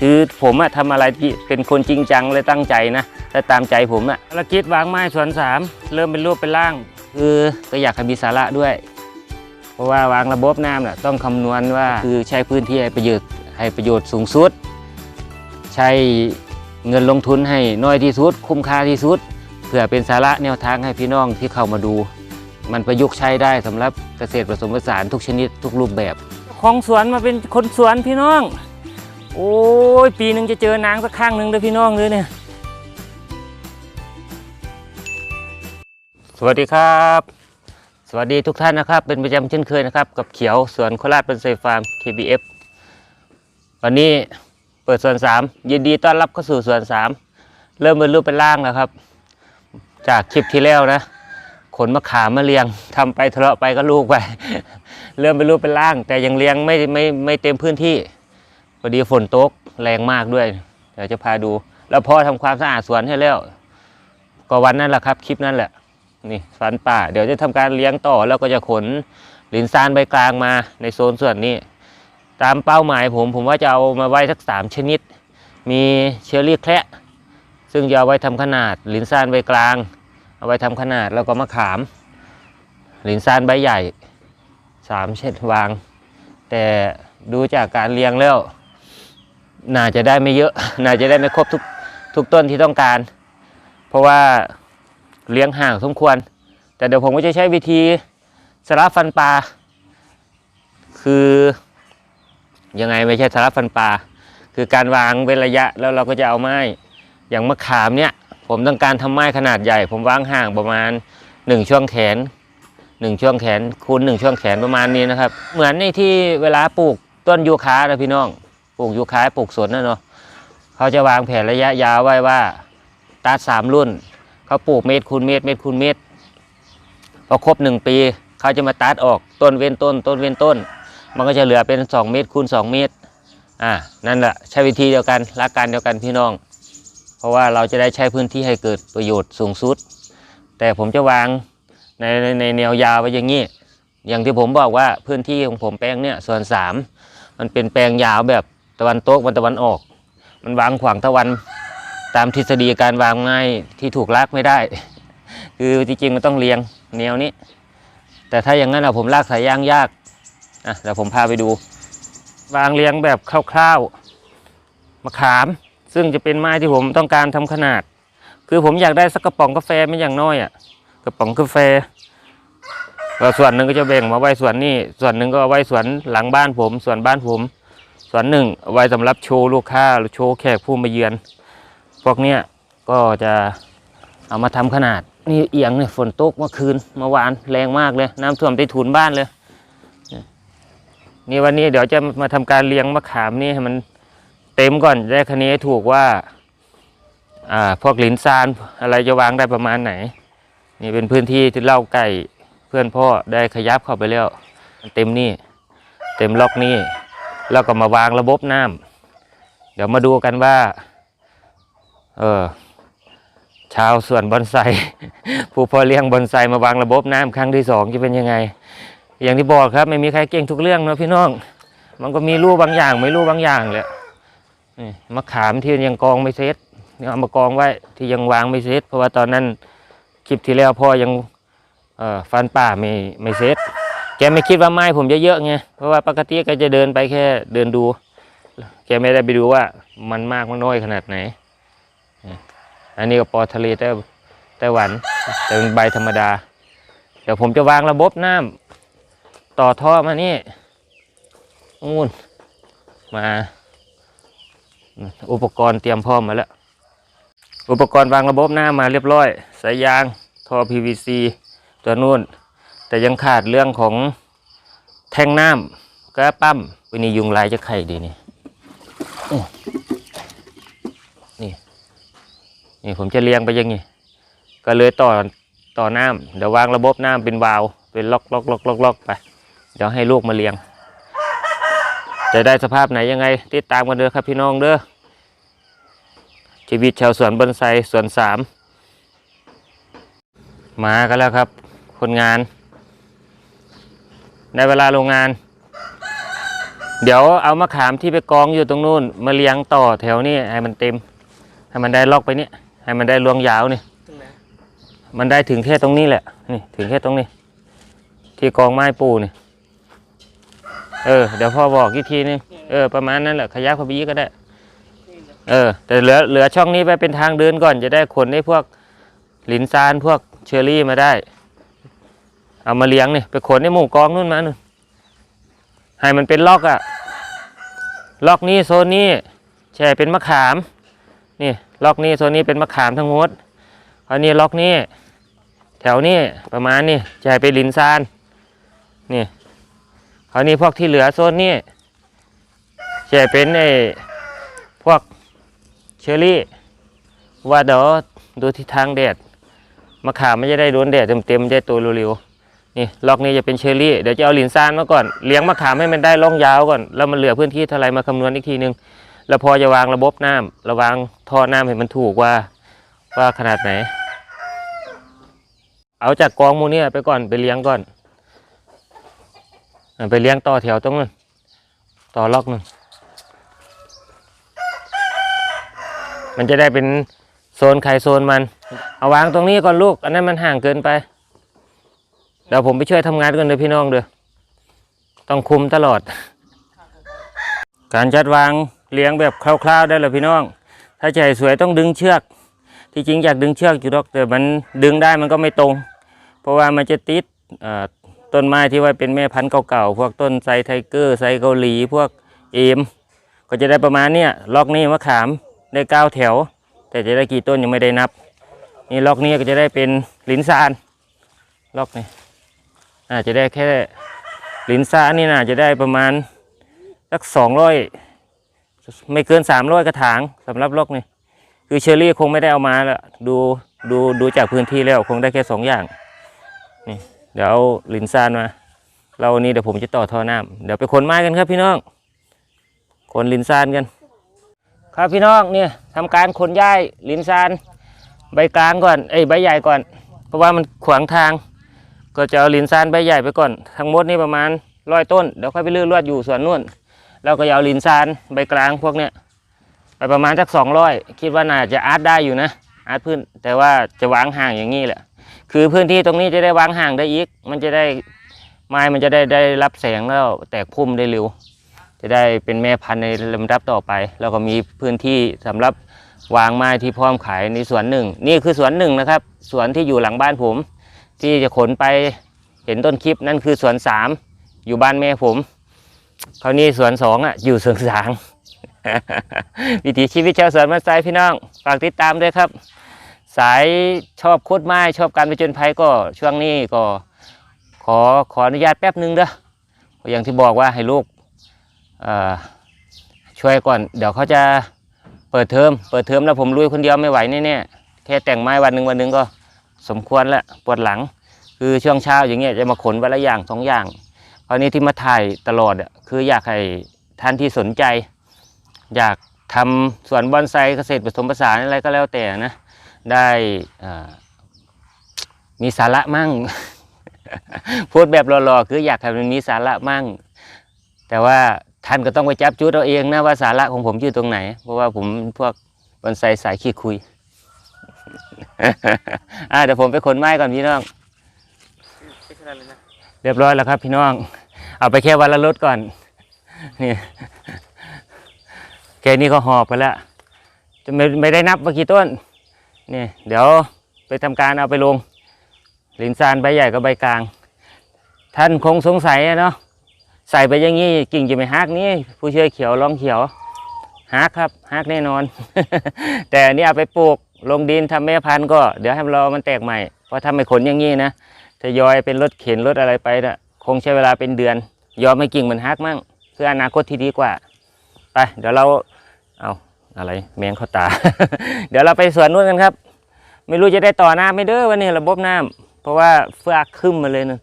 คือผมอะทำอะไรเป็นคนจริงจังเลยตั้งใจนะและตามใจผมอะภารกิจวางไม้สวนสามเริ่มเป็นรูปเป็นร่าง คือก็อยากให้มีสาระด้วย เพราะว่าวางระบบน้ำน่ะต้องคำนวณว่าคือใช้พื้นที่ให้ประโยชน์ให้ประโยชน์สูงสุด ใช้เงินลงทุนให้น้อยที่สุด คุ้มค่าที่สุด เพื่อเป็นสาระแนวทางให้พี่น้องที่เข้ามาดู มันประยุกต์ใช้ได้สำหรับเกษตรผสมผสานทุกชนิดทุกรูปแบบ ของสวนมาเป็นคนสวนพี่น้อง โอ้ยปีหนึ่งจะเจอนางสักครั้งหนึ่งเลยพี่น้องเลยเนี่ย สวัสดีครับ สวัสดีทุกท่านนะครับ เป็นประจำเช่นเคยนะครับ กับเขียวสวนโคราชเป็นไซฟาร์ม KBF วันนี้เปิดสวน3ยินดีต้อนรับเข้าสู่สวน3เริ่มเป็นรูปเป็นร่างแล้วครับ จากคลิปที่แล้วนะขนมะขามมาเลี้ยงทำไปทะเลาะไปก็ลูกไป เริ่มเป็นรูปเป็นร่าง แต่ยังเลี้ยงไม่ไม่ไม่เต็มพื้นที่ พอดีฝนตกแรงมากด้วย เดี๋ยวจะพาดู แล้วพ่อทำความสะอาดสวนให้แล้ว ก็วันนั้นแหละครับ คลิปนั้นแหละ นี่สวนป่า เดี๋ยวจะทำการเลี้ยงต่อแล้วก็จะขนลินซานใบกลางมาในโซนส่วนนี้ ตามเป้าหมายผมผมว่าจะเอามาไว้สักสามชนิด มีเชอร์รี่แคระซึ่งจะเอาไว้ทำขนาดลินซานใบกลาง เอาไว้ทำขนาดแล้วก็มะขามลินซานใบใหญ่สามเช่นวาง แต่ดูจากการเลี้ยงแล้ว น่าจะได้ไม่เยอะ น่าจะได้ไม่ครบทุกทุกต้นที่ต้องการ เพราะว่าเลี้ยงห่างสมควร แต่เดี๋ยวผมก็จะใช้วิธีสลับฟันปลา คือยังไงไม่ใช่สลับฟันปลา คือการวางเว้นระยะแล้วเราก็จะเอาไม้ อย่างมะขามเนี่ย ผมต้องการทำไม้ขนาดใหญ่ ผมวางห่างประมาณ 1 ช่วงแขน 1 ช่วงแขนคูณ1ช่วงแขนประมาณนี้นะครับ เหมือนในที่เวลาปลูกต้นยูคานะพี่น้อง ลูกยูคาปลูกสวนนะเนาะเขาจะวางแผนระยะยาวไว้ว่าตัดสามรุ่น เขาปลูกเมตรคูณเมตรเมตรคูณเมตรพอครบหนึ่งปี เขาจะมาตัดออกต้นเว้นต้น ต้นเว้นต้น มันก็จะเหลือเป็น 2 เมตรคูณ2 เมตรอ่านั่นแหละใช้วิธีเดียวกันหลักการเดียวกันพี่น้อง เพราะว่าเราจะได้ใช้พื้นที่ให้เกิดประโยชน์สูงสุด แต่ผมจะวางในในในแนวยาวไว้อย่างนี้ อย่างที่ผมบอกว่าพื้นที่ของผมแปลงเนี่ยส่วนสามมันเป็นแปลงยาวแบบ ตะวันตกมันตะวันออก มันวางขวางตะวันตามทฤษฎีการวางไม้ที่ถูกลากไม่ได้ คือจริงๆมันต้องเรียงแนวนี้ แต่ถ้าอย่างนั้นอะผมลากสายยางยากอะเดี๋ยวผมพาไปดู วางเรียงแบบคร่าวๆมะขาม ซึ่งจะเป็นไม้ที่ผมต้องการทำขนาด คือผมอยากได้สักกระป๋องกาแฟไม่อย่างน้อยอะ่ะกระป๋องกาแฟแล้วส่วนหนึ่งก็จะแบ่งมาไว้ส่วนนี้ ส่วนหนึ่งก็เอาไว้ส่วนหลังบ้านผม ส่วนบ้านผม ส่วนหนึ่งไว้สำหรับโชว์ลูกค้าหรือโชว์แขกผู้มาเยือน พวกเนี้ยก็จะเอามาทำขนาด นี่เอียงเนี่ยฝนตกเมื่อคืนเมื่อวานแรงมากเลย น้ำท่วมใต้ถุนบ้านเลย นี่วันนี้เดี๋ยวจะมาทำการเลี้ยงมะขามนี่ให้มันเต็มก่อนได้คะเนถูกว่าอ่าพวกหลินซานอะไรจะวางได้ประมาณไหน นี่เป็นพื้นที่ที่เล่าไก่เพื่อนพ่อได้ขยับเข้าไปแล้ว เต็มนี่ เต็มล็อกนี่ แล้วก็มาวางระบบน้ำเดี๋ยวมาดูกันว่า เออชาวสวนบอนไซผู้พ่อเลี้ยงบอนไซมาวางระบบน้ำครั้งที่สองจะเป็นยังไง อย่างที่บอกครับ ไม่มีใครเก่งทุกเรื่องนะพี่น้อง มันก็มีรูบางอย่าง ไม่รู้บางอย่างแหละมะขามที่ยังกองไม่เซ็ตเอามากองไว้ที่ยังวางไม่เซ็ตเพราะว่าตอนนั้นคลิปที่แล้วพ่อยังเออฟันป่าไม่ไม่เซ็ต แกไม่คิดว่าไม้ผมจะเยอะไงเพราะว่าปกติแกจะเดินไปแค่เดินดู แกไม่ได้ไปดูว่ามันมากมันน้อยขนาดไหน อันนี้ก็ปอทะเลไต้ไต้หวันแต่เป็นใบธรรมดา เดี๋ยวผมจะวางระบบน้ำต่อท่อมานี่นู่นมา อุปกรณ์เตรียมพร้อมมาแล้ว อุปกรณ์วางระบบน้ำมาเรียบร้อย สายยาง ท่อ PVC ตัวนู่นแต่ยังขาดเรื่องของ แทงน้ำก็ปั๊มวันนี้ยุงลายจะไข่ดีนี่นี่นี่ผมจะเลี้ยงไปยังไงก็เลยต่อต่อน้ำเดี๋ยววางระบบน้ำเป็นวาล์วเป็นล็อกล็อกล็อกล็อกล็อกไปเดี๋ยวให้ลูกมาเลี้ยง จะได้สภาพไหนยังไง ติดตามกันเด้อครับพี่น้องเด้อชีวิตชาวสวนบอนไซสวนสามมากันแล้วครับ คนงาน ในเวลาโรงงาน เดี๋ยวเอามะขามที่ไปกองอยู่ตรงนู้น มาเลี้ยงต่อแถวนี้ให้มันเต็ม ให้มันได้ล็อกไปเนี่ยให้มันได้ลวงยาวนี่ตรงไหนมันได้ถึงแค่ตรงนี้แหละ นี่ถึงแค่ตรงนี้ ที่กองไม้ปูนี่เออเดี๋ยวพ่อบอกอีกทีนึงเออประมาณนั้นแหละขยับเข้าไปอีกก็ได้ เออ แต่เหลือเหลือช่องนี้ไปเป็นทางเดินก่อนจะได้ขนให้พวกหลินซานพวกเชอรี่มาได้ เอามาเลี้ยงเนี่ยไปขนในหมู่กองนู่นมานู่นให้มันเป็นล็อกอะล็อกนี้โซนนี้แช่เป็นมะขาม นี่ล็อกนี้โซนนี้เป็นมะขามทั้งหมดอันนี้ล็อกนี้แถวนี้ประมาณนี้จะให้ไปลินซานนี่คราวนี้พวกที่เหลือโซนนี้จะให้เป็นไอ้พวกเชอรี่ว่าเดี๋ยวดูทิศทางแดดมะขามไม่จะได้โดนแดดเต็มๆจะได้ตัวเร็วๆ นี่ล็อกนี้จะเป็นเชอรี่เดี๋ยวจะเอาหลินซานมาก่อนเลี้ยงมะขามให้มันได้ร่องยาวก่อนแล้วมันเหลือพื้นที่เท่าไรมาคำนวณอีกทีนึงแล้วพอจะวางระบบน้ำระวางท่อน้ำให้มันถูกว่าว่าขนาดไหน เอาจากกองมูเนี่ยไปก่อนไปเลี้ยงก่อนไปเลี้ยงต่อแถวตรงนั้นต่อล็อกนึงมันจะได้เป็นโซนใครโซนมัน เอาวางตรงนี้ก่อนลูก อันนั้นมันห่างเกินไป เดี๋ยวผมไปช่วยทำงานกันเลยพี่น้องเด้อต้องคุมตลอด การจัดวางเลี้ยงแบบคร่าว ๆ ได้เลยพี่น้อง ถ้าจะให้สวยต้องดึงเชือก ที่จริงอยากดึงเชือกอยู่หรอกแต่มันดึงได้มันก็ไม่ตรง เพราะว่ามันจะติดต้นไม้ที่ว่าเป็นแม่พันธุ์เก่าๆพวกต้นไทรไทเกอร์ไทรเกาหลีพวกเอมก็จะได้ประมาณเนี้ยล็อกนี้มะขามได้เก้าแถว แต่จะได้กี่ต้นยังไม่ได้นับ นี่ล็อกนี้ก็จะได้เป็นลิ้นซานล็อกนี้ อาจจะได้แค่ลินซานนี่น่าจะได้ประมาณสักสองร้อยไม่เกินสามร้อยกระถางสำหรับลอกนี้คือเชอรี่คงไม่ได้เอามาแล้วดูดูดูจากพื้นที่แล้วคงได้แค่สองอย่างนี่เดี๋ยวเอาลินซานมาเราวันนี้เดี๋ยวผมจะต่อท่อน้ำเดี๋ยวไปขนไม้กันครับพี่น้องขนลินซานกัน ครับพี่น้องเนี่ยทำการขนย้ายลินซาน ใบกลางก่อนเอ้ใบใหญ่ก่อน เพราะว่ามันขวางทาง ก็จะเอาลินซานใบใหญ่ไปก่อน ทั้งหมดนี่ประมาณร้อยต้นเดี๋ยวค่อยไปเลื่อกลวดอยู่ส่วนนู่นแล้วก็จะเอาลินซานใบกลางพวกเนี้ยไปประมาณสักสองร้อยคิดว่าน่าจะอาร์ตได้อยู่นะอาร์ตพื้น แต่ว่าจะวางห่างอย่างนี้แหละ คือพื้นที่ตรงนี้จะได้วางห่างได้อีก มันจะได้ไม้มันจะได้ได้รับแสงแล้วแตกพุ่มได้เร็ว จะได้เป็นแม่พันธุ์ในลำดับต่อไป แล้วก็มีพื้นที่สำหรับวางไม้ที่พร้อมขายในสวนหนึ่ง นี่คือสวนหนึ่งนะครับ สวนที่อยู่หลังบ้านผม ที่จะขนไปเห็นต้นคลิปนั่นคือสวนสามอยู่บ้านแม่ผมคราวนี้สวนสองอะอยู่เสริงสางวิถีชีวิตชาวสวนมาไซพี่น้องฝากติดตามด้วยครับ สายชอบโคดไม้ชอบการไปจนภัยก็ช่วงนี้ก็ขอขออนุญาตแป๊บหนึงเด้ออย่างที่บอกว่าให้ลูกช่วยก่อน เดี๋ยวเขาจะเปิดเทอมเปิดเทอมแล้วผมลุยคนเดียวไม่ไหวแน่ๆแค่แต่งไม้วันหนึ่งวันหนึ่งก็ สมควรและปวดหลัง คือช่วงเช้าอย่างเงี้ยจะมาขนวันละอย่างสองอย่างคราวนี้ที่มาถ่ายตลอดอะคืออยากให้ท่านที่สนใจ อยากทำสวนบอนไซเกษตรผสมผสานอะไรก็แล้วแต่นะ ได้มีสาระมั่ง พูดแบบหล่อๆคืออยากให้มันมีสาระมั่ง แต่ว่าท่านก็ต้องไปจับจุดเอาเองนะว่าสาระของผมอยู่ตรงไหน เพราะว่าผมพวกบอนไซสายขี้คุย อ่าเดี๋ยวผมไปขนไม้ก่อนพี่น้องไม่ขนาดเลยนะเรียบร้อยแล้วครับ พี่น้อง เอาไปแค่วันละรถก่อน นี่แค่นี้ก็หอบไปแล้ว จะไม่ไม่ได้นับว่ากี่ต้น นี่ เดี๋ยวไปทำการเอาไปลงลินซานใบใหญ่กับใบกลาง ท่านคงสงสัยอะเนาะ ใส่ไปอย่างนี้กิ่งจะไม่หักนี่ผู้ช่วยเขียวร้องเขียวหักครับหักแน่นอน แต่อันนี่เอาไปปลูก ลงดินทำแม่พันธุ์ก็เดี๋ยวให้มันรอมันแตกใหม่เพราะถ้าไม่ขนอย่างนี้นะทยอยเป็นรถเข็นรถอะไรไปนะคงใช้เวลาเป็นเดือน ยอมให้กิ่งมันฮักมั่งเพื่ออนาคตที่ดีกว่าไปเดี๋ยวเราเอาอะไรแมงเข้าตา เดี๋ยวเราไปสวนนู้นกันครับ ไม่รู้จะได้ต่อน้ำไม่เด้อวันนี้ระบบน้ำเพราะว่าเฟือกขึ้นมาเลยนึง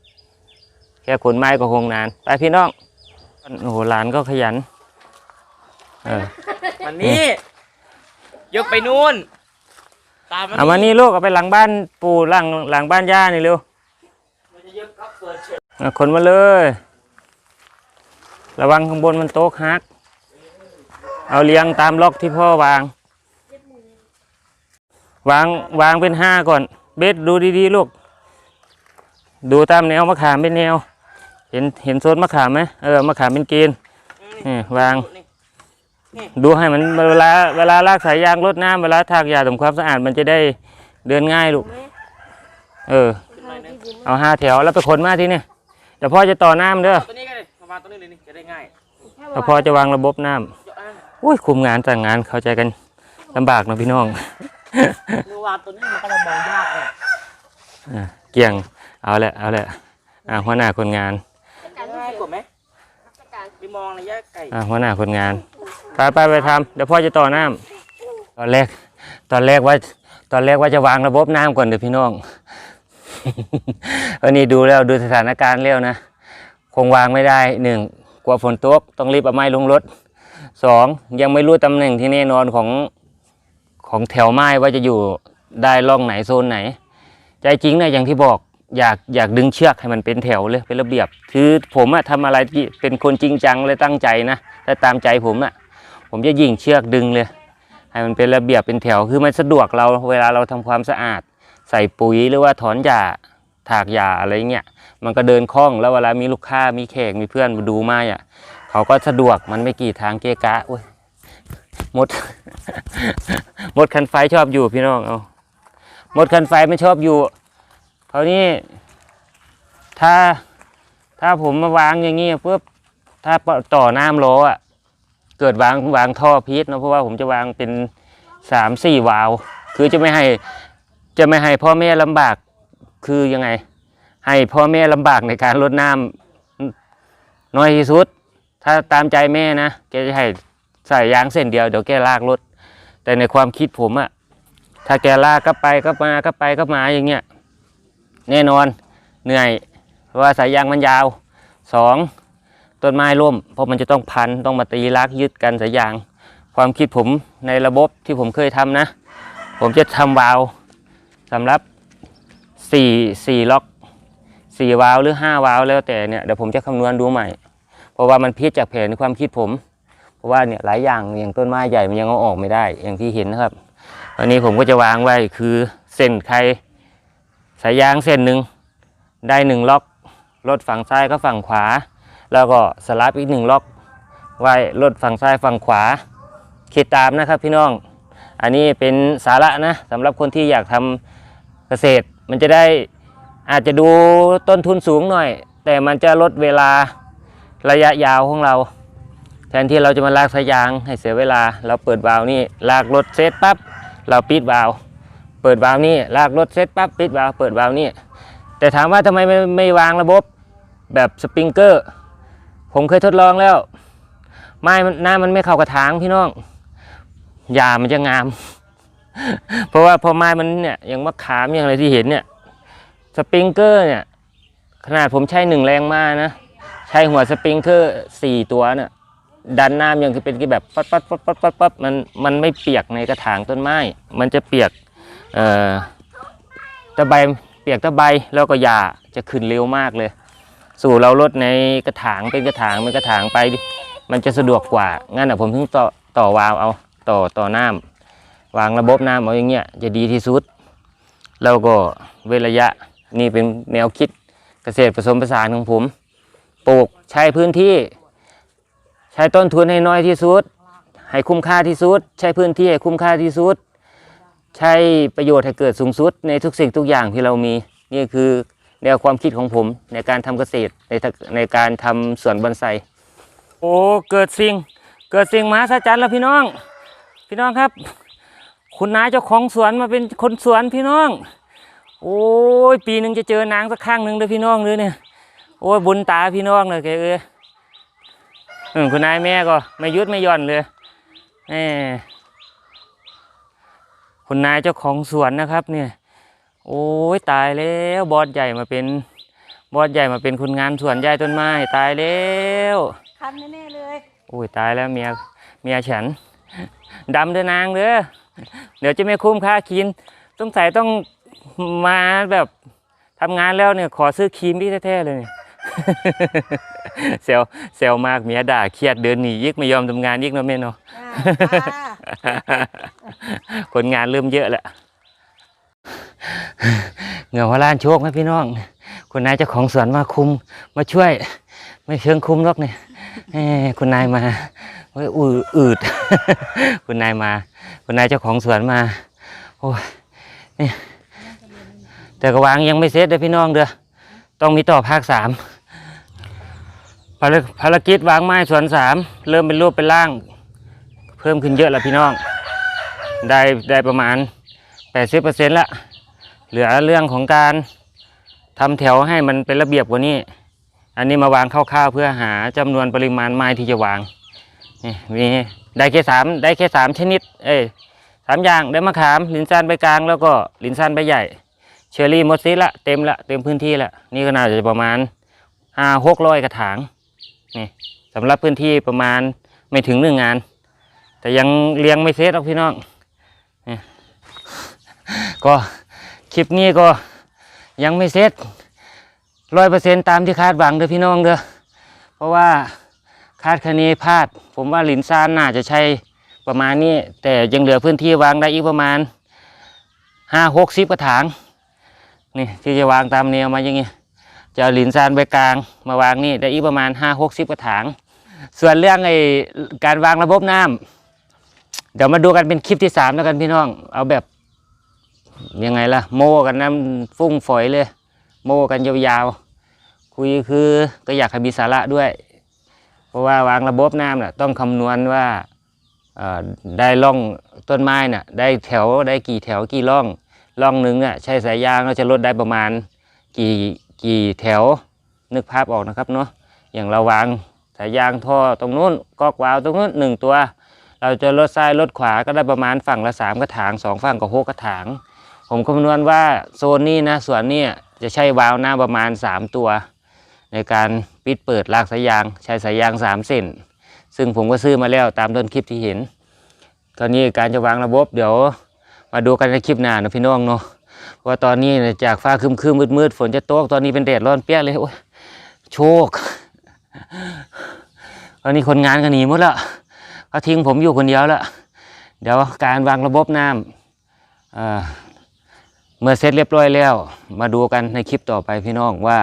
แค่ขนไม้ก็คงนานไปพี่น้องโอ้โหหลานก็ขยันเออมันนี่ยกไปนู่น ตามเอามานี่ลูกเอาไปหลังบ้านปู่หลังหลังบ้านย่านี่เร็วมันจะยกครับเปิดเฉยอะขนมาเลย ระวังข้างบนมันโต๊ะฮัก เอาเรียงตามล็อกที่พ่อวาง วางวางเป็นห้าก่อน เบสดูดีๆลูก ดูตามแนวมะขามเป็นแนว เห็นเห็นโซนมะขามไหมเออมะขามเป็นเกณฑ์นี่วางนี่ ดูให้มันเวลาเวลาลากสายยางรดน้ำเวลาทากยาทำความสะอาดมันจะได้เดินง่ายลูก เออขึ้นหน่อยนึงเอาห้าแถวแล้วไปขนมาที่นี่เดี๋ยวพ่อจะต่อน้ำเด้อตัวนี้ก็ได้ประมาณตัวนี้เลยนี่จะได้ง่ายเดี๋ยวพ่อจะวางระบบน้ำเดี๋ยวอะอุ้ยคุมงานแต่างงานเข้าใจกันลำบากเนอะพี่น้องมือวางตัวนี้มันก็จะมองยากเลยอะเกี่ยง เอาแหละ เอาแหละ อะหัวหน้าคนงานง่ายกว่าไหมไปมองระยะไกลอะหัวหน้าคนงาน ไปไปไปทำเดี๋ยวพ่อจะต่อน้ำตอนแรก ตอนแรกว่า ตอนแรกว่าจะวางระบบน้ำก่อนเดี๋ยวพี่น้องวันนี้ดูแล้วดูสถานการณ์แล้วนะ คงวางไม่ได้หนึ่งกลัวฝนตกต้องรีบเอาไม้ลงรถสองยังไม่รู้ตำแหน่งที่แน่นอนของของแถวไม้ว่าจะอยู่ได้ร่องไหนโซนไหน ใจจริงนะอย่างที่บอกอยากอยากดึงเชือกให้มันเป็นแถวเลยเป็นระเบียบ คือผมอะทำอะไรที่เป็นคนจริงจังเลยตั้งใจนะถ้าตามใจผมอะ ผมจะยิงเชือกดึงเลย ให้มันเป็นระเบียบเป็นแถวคือมันสะดวกเราเวลาเราทำความสะอาด ใส่ปุ๋ยหรือว่าถอนหญ้าถากหญ้าอะไรเงี้ยมันก็เดินคล่องแล้วเวลามีลูกค้ามีแขกมีเพื่อนมาดูมาอะเขาก็สะดวกมันไม่กี่ทางเกะกะอุ้ยมด มดคันไฟชอบอยู่พี่น้องเอามดคันไฟไม่ชอบอยู่คราวนี้ถ้าถ้าผมมาวางอย่างเงี้ยปุ๊บถ้าต่อน้ำล้ออะ เกิดวางวางท่อพีชนะเพราะว่าผมจะวางเป็นสามสี่วาล์วคือจะไม่ให้จะไม่ให้พ่อแม่ลำบากคือยังไง ให้พ่อแม่ลำบากในการรดน้ำน้อยที่สุด ถ้าตามใจแม่นะแกจะให้ใส่ยางเส้นเดียวเดี๋ยวแกลากรถแต่ในความคิดผมอะถ้าแกลากก็ไปก็มาก็ไปก็มาอย่างเงี้ยแน่นอนเหนื่อยเพราะว่าสายยางมันยาวสอง ต้นไม้ร่ม เพราะมันจะต้องพันต้องมาตีลากยึดกันสายยาง ความคิดผมในระบบที่ผมเคยทำนะ ผมจะทำวาลสำหรับสี่สี่ล็อกสี่วาลหรือห้าวาลแล้วแต่เนี่ยเดี๋ยวผมจะคำนวณดูใหม่ เพราะว่ามันพิษจากแผนในความคิดผม เพราะว่าเนี่ยหลายอย่างอย่างต้นไม้ใหญ่มันยังเอาออกไม่ได้ อย่างที่เห็นนะครับวันนี้ผมก็จะวางไว้คือเส้นใครสายยางเส้นหนึ่งได้หนึ่งล็อกรถฝั่งซ้ายก็ฝั่งขวา แล้วก็สลับอีกหนึ่งล็อกไว้รถฝั่งซ้ายฝั่งขวาคิดตามนะครับพี่น้อง อันนี้เป็นสาระนะสำหรับคนที่อยากทำเกษตร มันจะได้อาจจะดูต้นทุนสูงหน่อย แต่มันจะลดเวลาระยะยาวของเรา แทนที่เราจะมาลากสายยางให้เสียเวลา เราเปิดวาล์วนี่ลากรถเสร็จปั๊บเราปิดวาล์วเปิดวาล์วนี่ลากรถเสร็จปั๊บปิดวาล์วเปิดวาล์วนี่แต่ถามว่าทำไมไม่ไม่วางระบบแบบสปริงเกอร์ ผมเคยทดลองแล้ว ไม้มันหน้ามันไม่เข้ากระถางพี่น้องยามันจะงาม เพราะว่าพอไม้มันเนี่ยอย่างมะขามอย่างอะไรที่เห็นเนี่ยสปริงเกอร์เนี่ย ขนาดผมใช้หนึ่งแรงมานะใช้หัวสปริงเกอร์สี่ตัวเนี่ยดันน้ำยังคือเป็นแบบปัดปัดปัดปัดปัดปัดมันมันไม่เปียกในกระถางต้นไม้ มันจะเปียกเอ่อตะใบเปียกตะใบแล้วก็หญ้าจะขึ้นเร็วมากเลย สู่เราลดในกระถางเป็นกระถางเป็นกระถางไปมันจะสะดวกกว่างั้นอะผมถึงต่อต่อวาล์วเอาต่อต่อน้ำวางระบบน้ำเอาอย่างเงี้ยจะดีที่สุดแล้วก็เวระยะนี่เป็นแนวคิดเกษตรผสมผสานของผม ปลูกใช้พื้นที่ ใช้ต้นทุนให้น้อยที่สุด ให้คุ้มค่าที่สุด ใช้พื้นที่ให้คุ้มค่าที่สุด ใช้ประโยชน์ให้เกิดสูงสุด ในทุกสิ่งทุกอย่างที่เรามี นี่คือ แนวความคิดของผมในการทำเกษตรในในการทำสวนบอนไซโอ้เกิดสิ่ง เกิดสิ่งมหัศจรรย์แล้วพี่น้อง พี่น้องครับ คุณนายเจ้าของสวนมาเป็นคนสวนพี่น้อง โอ้ยปีหนึ่งจะเจอนางสักครั้งหนึ่งเลยพี่น้องเลยเนี่ยโอ้ยบุญตาพี่น้องเลยแกเอ้ยอืมคุณนายแม่ก็ไม่ยุดไม่ย่อนเลยแหมคุณนายเจ้าของสวนนะครับเนี่ย โอ้ยตายแล้วบอสใหญ่มาเป็นบอสใหญ่มาเป็นคนงานสวนยายต้นไม้ตายแล้วคันแน่ๆเลยโอ้ยตายแล้วเมียเมียฉันดำเด้อนางเด้อเดี๋ยวจะไม่คุ้มค่าครีมสงสัยต้องมาแบบทำงานแล้วเนี่ยขอซื้อครีมพี่แท้ๆเลยเนี่ยเซลเซลมากเมียด่าเครียดเดินหนียิกไม่ยอมทำงานยิกเนาะแม่เนาะจ้าจ้าคนงานเริ่มเยอะแล้ว เหงื่อหัวล้านโชคไหมพี่น้องคุณนายเจ้าของสวนมาคุมมาช่วย ไม่เชิงคุมหรอกเนี่ยคุณนายมาโอ้ยอืดอืดคุณนายมา คุณนายเจ้าของสวนมา โอ้ยนี่แต่ก็วางยังไม่เสร็จเด้อพี่น้องเด้อต้องมีต่อภาคสามภารกิจวางไม้สวนสามเริ่มเป็นรูปเป็นร่าง เพิ่มขึ้นเยอะแล้วพี่น้อง ได้ได้ประมาณ 80%ละ เหลือเรื่องของการทำแถวให้มันเป็นระเบียบกว่านี้ อันนี้มาวางคร่าวๆเพื่อหาจำนวนปริมาณไม้ที่จะวางนี่มีได้แค่สามได้แค่สามชนิด เอ้ยสามอย่างได้มะขามลินซานใบกลางแล้วก็ลินซานใบใหญ่ เชอรี่หมดซีละเต็มละเต็มพื้นที่ละนี่ก็น่าจะประมาณห้าหกร้อยกระถางนี่สำหรับพื้นที่ประมาณไม่ถึงหนึ่งงาน แต่ยังเลี้ยงไม่เสร็จหรอกพี่น้องนี่ ก็คลิปนี้ก็ยังไม่เสร็จร้อยเปอร์เซ็นตามที่คาดหวังเด้อพี่น้องเด้อเพราะว่าคาดคะเนพลาด ผมว่าหลินซานน่าจะใช่ประมาณนี้ แต่ยังเหลือพื้นที่วางได้อีกประมาณห้าหกสิบกระถางนี่ที่จะวางตามแนวมาอย่างงี้จะหลินซานไปกลางมาวางนี่ได้อีกประมาณห้าหกสิบกระถาง ส่วนเรื่องไอการวางระบบน้ำเดี๋ยวมาดูกันเป็นคลิปที่สามแล้วกันพี่น้อง เอาแบบ ยังไงล่ะ โมกันน้ำฟุ้งฝอยเลย โมกันยาวๆ คุยคือก็อยากให้มีสาระด้วย เพราะว่าวางระบบน้ำน่ะต้องคำนวณว่าได้ร่องต้นไม้น่ะได้แถวได้กี่แถวกี่ร่องร่องหนึ่งอะใช้สายยางเราจะลดได้ประมาณกี่กี่แถวนึกภาพออกนะครับเนาะอย่างเราวางสายยางท่อตรงนู้นกอกวาวตรงนู้นหนึ่งตัว เราจะลดซ้ายลดขวาก็ได้ประมาณฝั่งละสามกระถางสองฝั่งก็หกกระถาง ผมคำนวณว่าโซนนี้นะส่วนนี้จะใช้วาล์วหน้าประมาณสามตัว ในการปิดเปิดลากสายยาง ใช้สายยางสามเส้น ซึ่งผมก็ซื้อมาแล้วตามต้นคลิปที่เห็น ตอนนี้การจะวางระบบเดี๋ยวมาดูกันในคลิปหน้านะพี่น้องเนาะว่าตอนนี้จากฟ้าครึมๆมืดฝนจะตกตอนนี้เป็นแดดร้อนเปี้ยเลยโอ้ยโชคตอนนี้คนงานก็หนีหมดล้วเขาทิ้งผมอยู่คนเดียวแล้วเดี๋ยวการวางระบบน้ำ เมื่อเสร็จเรียบร้อยแล้ว มาดูกันในคลิปต่อไปพี่น้องว่า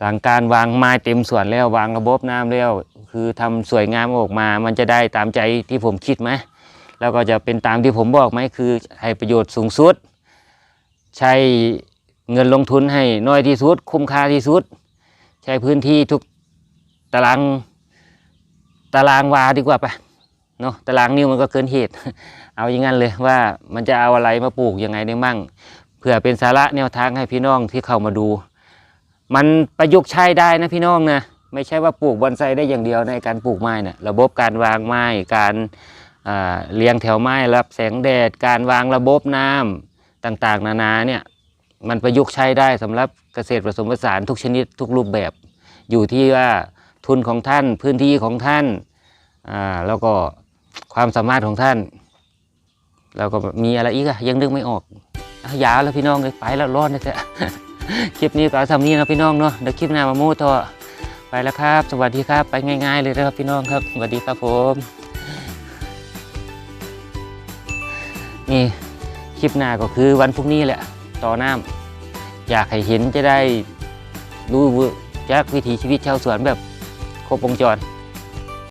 หลังการวางไม้เต็มส่วนแล้ววางระบบน้ำแล้ว คือทำสวยงามออกมา มันจะได้ตามใจที่ผมคิดไหมแล้วก็จะเป็นตามที่ผมบอกไหมคือให้ประโยชน์สูงสุด ใช้เงินลงทุนให้น้อยที่สุด คุ้มค่าที่สุด ใช้พื้นที่ทุกตารางตารางวาดีกว่าไปเนาะตารางนิ้วมันก็เกินเหตุ เอาอย่างนั้นเลยว่ามันจะเอาอะไรมาปลูกยังไงได้มั่ง เพื่อเป็นสาระแนวทางให้พี่น้องที่เข้ามาดู มันประยุกต์ใช้ได้นะพี่น้องนะไม่ใช่ว่าปลูกบอนไซได้อย่างเดียวในการปลูกไม้นะระบบการวางไม้การอ่าเลี้ยงแถวไม้รับแสงแดด การวางระบบน้ำต่างๆ นานาเนี่ยมันประยุกต์ใช้ได้สำหรับเกษตรผสมผสานทุกชนิดทุกรูปแบบ อยู่ที่ว่าทุนของท่านพื้นที่ของท่านาแล้วก็ความสามารถของท่าน แล้วก็มีอะไรอีกอะยังนึกไม่ออก ยาวแล้วพี่น้องเลยไปแล้วร้อนนะจ๊ะคลิปนี้ก็ทำนี้นะพี่น้องเนาะเดี๋ยวคลิปหน้ามาโมูต่อไปแล้วครับ สวัสดีครับไปง่าย ๆ เลยนะครับพี่น้องครับสวัสดีครับผมนี่คลิปหน้าก็คือวันพรุ่งนี้แหละต่อน้ำอยากให้เห็นจะได้รู้จากวิถีชีวิตชาวสวนแบบครบวงจร